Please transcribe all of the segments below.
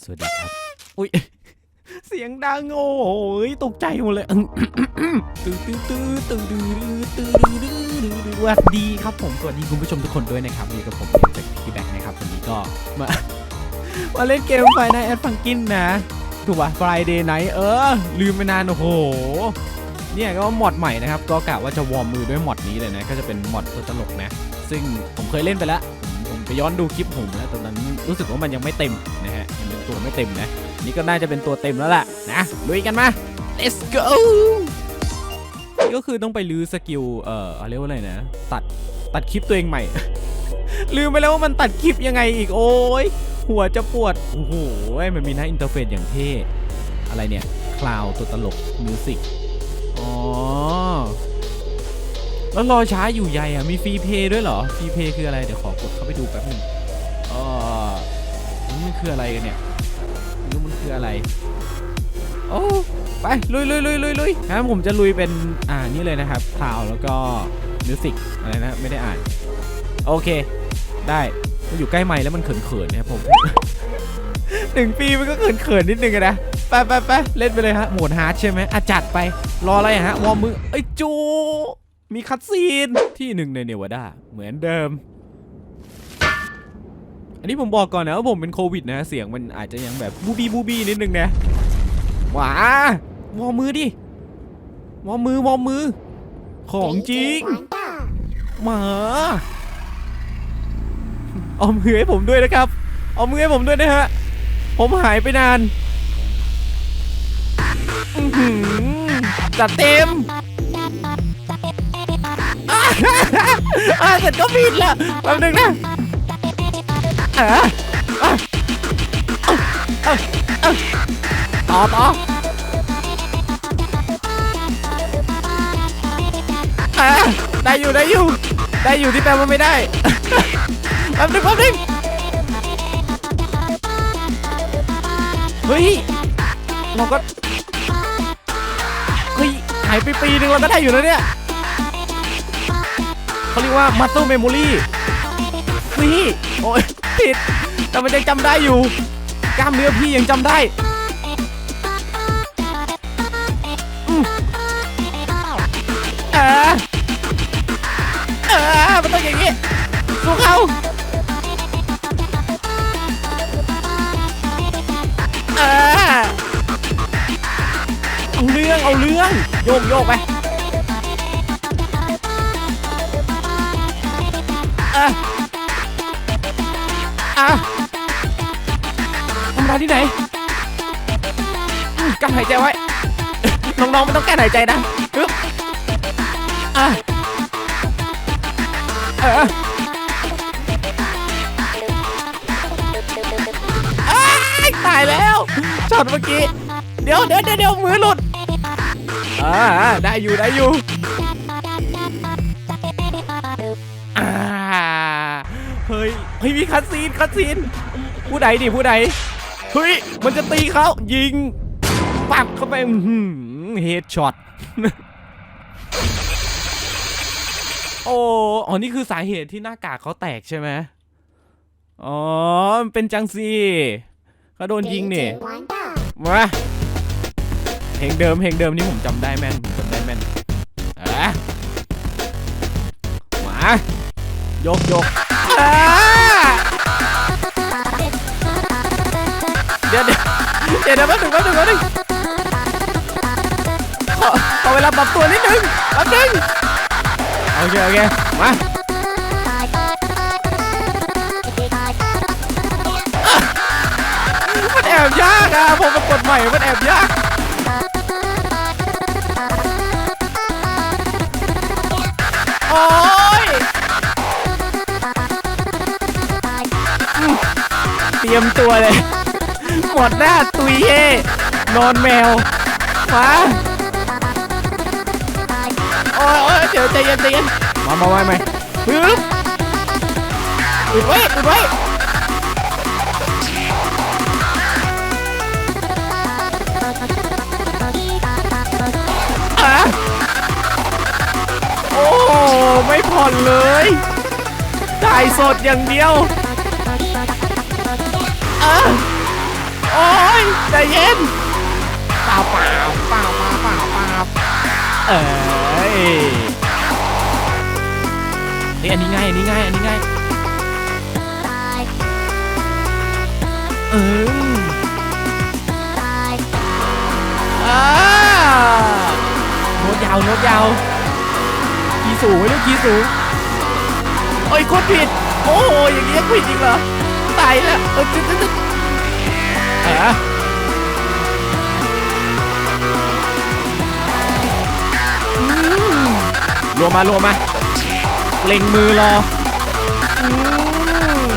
สวัสดีครับ อุ้ย เสียงดังโอ้ยตกใจหมดเลยตื่นตื่นตื่นตื่นตื่นตื่นตื้อสวัสดีครับผม สวัสดีคุณผู้ชมทุกคนด้วยนะครับอยู่กับผมจากพีแบ็กนะครับวันนี้ก็มามาเล่นเกมไฟในแอดฟังกินนะ ถูกป่ะ Friday Night เออ ลืมไปนาน โอ้โห เนี่ยก็มอดใหม่นะครับ ก็กะว่าจะวอร์มมือด้วยมอดนี้เลยนะ ก็จะเป็นมอดตัวตลกนะ ซึ่งผมเคยเล่นไปแล้ว ผมไปย้อนดูคลิปผมแล้วตอนนั้นรู้สึกว่ามันยังไม่เต็ม ตัวไม่เต็มนะ นี่ก็น่าจะเป็นตัวเต็มแล้วล่ะนะลุยกันมา let's go ก็คือต้องไปลื้อสกิล เอ่อเรียกว่าอะไรนะ ตัด ตัดคลิปตัวเองใหม่ ลืมไปแล้วว่ามันตัดคลิปยังไงอีกโอ้ย หัวจะปวด โอ้โห มันมีหน้าอินเทอร์เฟซอย่างเท่ อะไรเนี่ย คลาวตัวตลกมิวสิก อ๋อ แล้วรอช้าอยู่ใหญ่อะมีฟรีเพย์ด้วยเหรอ ฟรีเพย์คืออะไร เดี๋ยวขอกดเข้าไปดูแป๊บหนึงอ๋อมันคืออะไรกันเนี่ย คืออะไร โอ้ ไป ลุยลุยลุยลุยลุยงั้นผมจะลุยเป็น อ่า นี่เลยนะครับคลาวแล้วก็มิวสิกอะไรนะ ไม่ได้อ่าน โอเค ได้มันอยู่ใกล้ไมค์แล้วมันเขินๆนะครับผมหนึ่งปีมันก็เขินๆนิดนึงนะ ไปไปไปเล่นไปเลยฮะ โหมดฮาร์ดใช่ไหมอะจัดไป รออะไรฮะ วอร์มมือไอ้จู มีคัตซีนที่หนึ่งในเนวาดาเหมือนเดิม อันนี้ผมบอกก่อนนะว่าผมเป็นโควิดนะ เสียงมันอาจจะยังแบบบูบี้บูบี้นิดนึงนะหว้าวอมือดิวอมือวอมือ ของจริงหมาเอามือให้ผมด้วยนะครับ เอามือให้ผมด้วยนะฮะ ผมหายไปนานจัดเต็มอ่าเสร็จก็ผิดล้วแป๊บนึงนะ อ่าอ่าอ่าอ่าต่อต่ออได้อยู่ได้อยู่ ได้อยู่ที่แปลว่าไม่ได้แป๊บนึงแป๊บนึงเฮ้ยเราก็เฮ้ยหายไปปีนึงเราก็ได้อยู่แล้วเนี่ยเขาเรียกว่า muscle memory เฮ้ยโอ้ย ผิด แต่มันยังจำได้อยู่ กล้ามเนื้อพี่ยังจำได้อืมเออเออมันต้องอย่างนี้สู้เขาเออเอาเรื่องเอาเรื่องโยกโยกไปอะ อะธรรมดาที่ไหนกั้นหายใจไว้ น้องๆไม่ต้องกั้นหายใจนะปึ๊บอะเอออ้ยตายแล้วช็อตเมื่อกี้ เดี๋ยวเดี๋ยวเดี๋ยวมือหลุดอ่าได้อยู่ได้อยู่ เฮ้ยมีคัดซีนคัดซีนผู้ใดดิผู้ใดเฮ้ยมันจะตีเขายิงปักเข้าไปเฮดช็อตโอ้อ๋อนี่คือสาเหตุที่หน้ากากเขาแตกใช่ไหมอ๋อมันเป็นจังซีเขาโดนยิงนี่มาเพลงเดิมเพลงเดิมนี่ผมจำได้แม่นผมจำได้แม่นอะมา ยกยก เดี๋ยวเดี๋ยวเดี๋ยวแป๊บนึงแป๊บนึงแป๊บนึงขอขอเวลาปรับตัวนิดนึงแป๊บนึงโอเคโอเคมามันแอบยากอะผมมากดใหม่มันแอบยากโอ้ยเตรียมตัวเลย หมดหน้าตุยเย่นอนแมวมาโอ้ยโอ้ยเดี๋ยวใจเย็นใจเย็นมามาไว้ไหมปึ๊บอุดไว้อุดไว้อะโอ้ไม่ผ่อนเลยจ่ายสดอย่างเดียว อะ เย็นเปล่าเปล่าเปล่าเปล่าเปล่าเปล่าเอ้ยเฮ้ยอันนี้ง่ายอันนี้ง่ายอันนี้ง่ายเอออาโน้ตยาวโน้ตยาวคีสูงไว้ด้วยคีสูงโอ้ยโคตรผิดโอ้โหอย่างนี้ยผิดจริงเหรอตายแล้วเออตึ๊ดตึ๊ดตึ๊ด รวมมารวมมาเล็งมือรออืม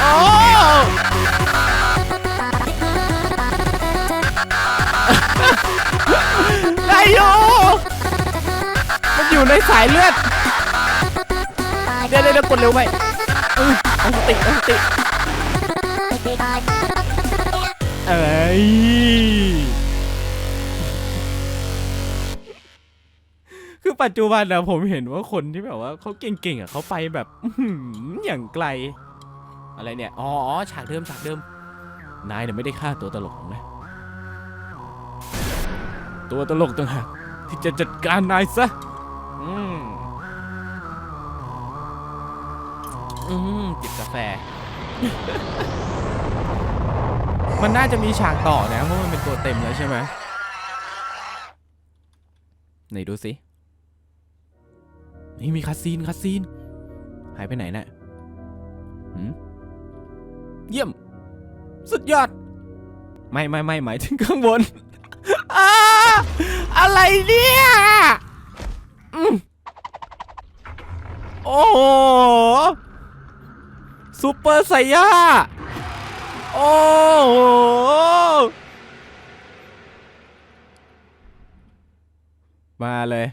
โอ้ได้อยู่มันอยู่ในสายเลือด เดี๋ยวเดี๋ยวเดี๋ยวกดเร็วไป เออเอาสติเอาสติเอ้ยคือปัจจุบันนะผมเห็นว่าคนที่แบบว่าเขาเก่งๆอะเขาไปแบบอย่างไกล อะไรเนี่ย อ๋อฉากเดิมฉากเดิม นายเนี่ยไม่ได้ฆ่าตัวตลกหรอกนะ ตัวตลกต่างหากที่จะจัดการนายซะ อืม อืมจิบกาแฟ มันน่าจะมีฉากต่อนะเพราะมันเป็นตัวเต็มแล้วใช่ไหมไหนดูสินี่มีคาซีนคาซีน หายไปไหนน่ะเยี่ยม สุดยอด ไม่ไม่ไม่หมายถึงข้างบนอาอะไรเนี่ยอโอ้ ซูเปอร์ไซย่า โอ้โห มาเลย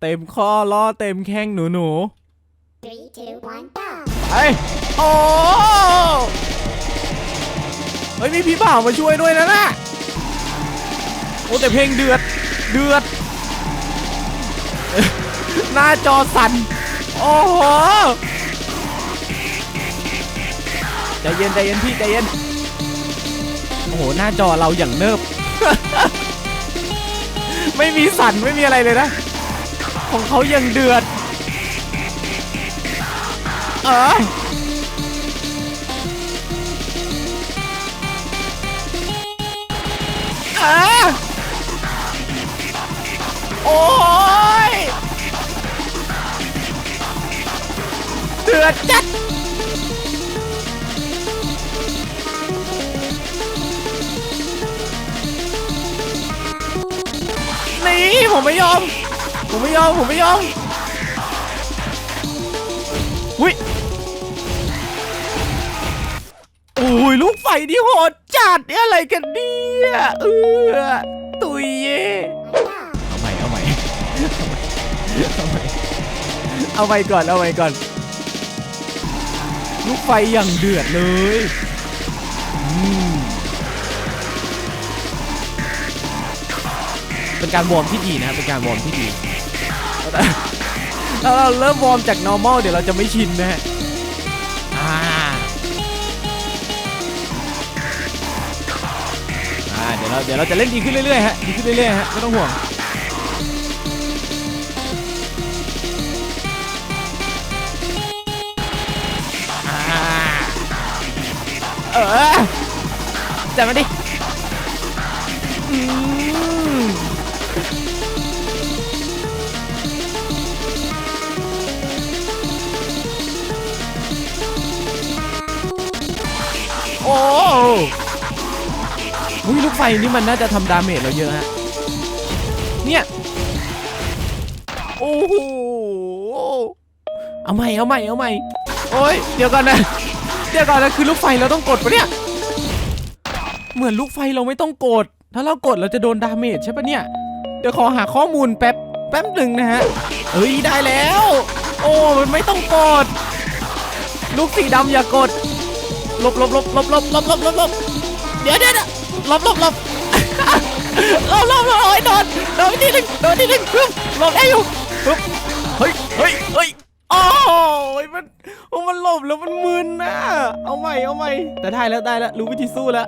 เต็มข้อล้อเต็มแข้งหนูหนู Three, two, one, go! ๆเฮ้ยโอ้เฮ้ยมีพี่บ่าวมาช่วยด้วยนะน่ะโอ้แต่เพลงเดือด เดือด หน้าจอสั่น โอ้โห ใจเย็นใจเย็นพี่ใจเย็น โอ้โห หน้าจอเราอย่างเนิบ ไม่มีสั่นไม่มีอะไรเลยนะ ของเขายังเดือด เออเออโอ้ย เดือดจัด ผมไม่ยอม ผมไม่ยอม ผมไม่ยอมอุ้ยโอ้ยลูกไฟนี่โหดจัดเนี่ยอะไรกันเนี่ยเออตุยเย่เอาใหม่เอาใหม่เอาใหม่เอาใหม่ก่อนเอาใหม่ก่อน ลูกไฟอย่างเดือดเลยอืม เป็นการวอร์มที่ดีนะครับเป็นการวอร์มที่ดีถ้าเราเริ่มวอร์มจาก normal เดี๋ยวเราจะไม่ชินนะฮะอ่าอ่าเดี๋ยวเราเดี๋ยวเราจะเล่นดีขึ้นเรื่อยๆฮะดีขึ้นเรื่อยๆฮะไม่ต้องห่วงอ่าเออจับมาดิ นี่มันน่าจะทำดาเมจเราเยอะฮะ เนี่ย โอ้โห เอาใหม่ เอาใหม่ เอาใหม่ โอ้ย เดี๋ยวก่อนนะ เดี๋ยวก่อนนะ คือลูกไฟเราต้องกดปะเนี่ย เหมือนลูกไฟเราไม่ต้องกด ถ้าเรากดเราจะโดนดาเมจใช่ปะเนี่ย เดี๋ยวขอหาข้อมูลแป๊บ แป๊บหนึ่งนะฮะเฮ้ย ได้แล้ว โอ้ มันไม่ต้องกด ลูกสีดำอย่ากดหลบหลบหลบหลบหลบหลบหลบหลบเดี๋ยวเดี๋ยวเดี๋ยว หลบหลบหลบหลบหลบหลบไอ้ยโดนโดนทีหนึ่งโดนทีหนึ่งปึ๊บหลบได้อยู่ปึ๊บเฮ้ยเฮ้ยเฮ้ยโอ้ยมันโอ้มันหลบแล้วมันมึนนะเอาใหม่เอาใหม่แต่ได้แล้วได้แล้วรู้วิธีสู้แล้ว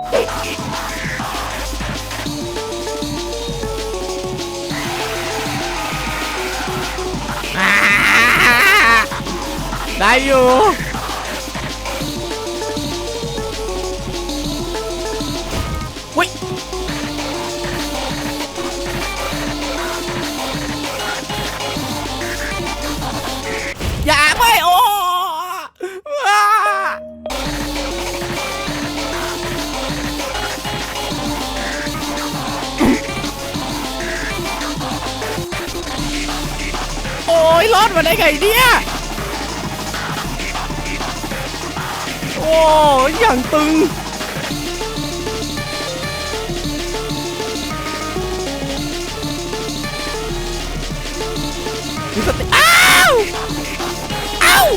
ได้อยู่ ยรอดมาได้ไงเนี่ยโอ้ยอย่างตึงมีสติอ้าวอ้าว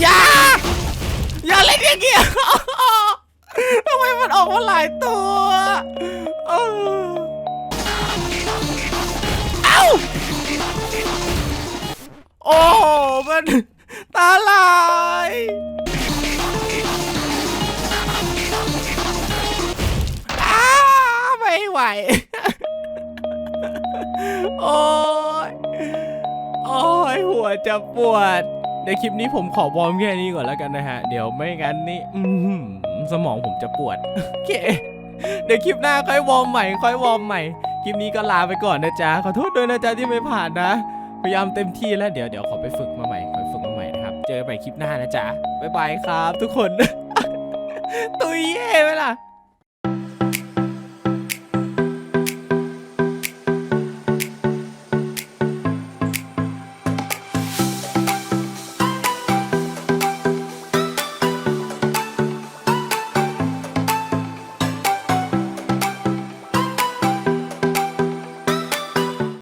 อย่าอย่าเล่นอย่างเงี้ยทำไมมันออกมาหลายตัวเออ โอ้มันตาลายอ้าไม่ไหว โอ้ย โอ้ยหัวจะปวด ในคลิปนี้ผมขอวอร์มแค่นี้ก่อนแล้วกันนะฮะ เดี๋ยวไม่งั้นนี่อื้อหือสมองผมจะปวด โอเค เดี๋ยวคลิปหน้าค่อยวอร์มใหม่ ค่อยวอร์มใหม่ คลิปนี้ก็ลาไปก่อนนะจ๊ะ ขอโทษด้วยนะจ๊ะที่ไม่ผ่านนะ พยายามเต็มที่แล้วเดี๋ยวเดี๋ยวขอไปฝึกมาใหม่ขอไปฝึกมาใหม่นะครับ เจอกันใหม่คลิปหน้านะจ๊ะบ๊ายบายครับ ทุกคน ตุยเย่ไหมล่ะ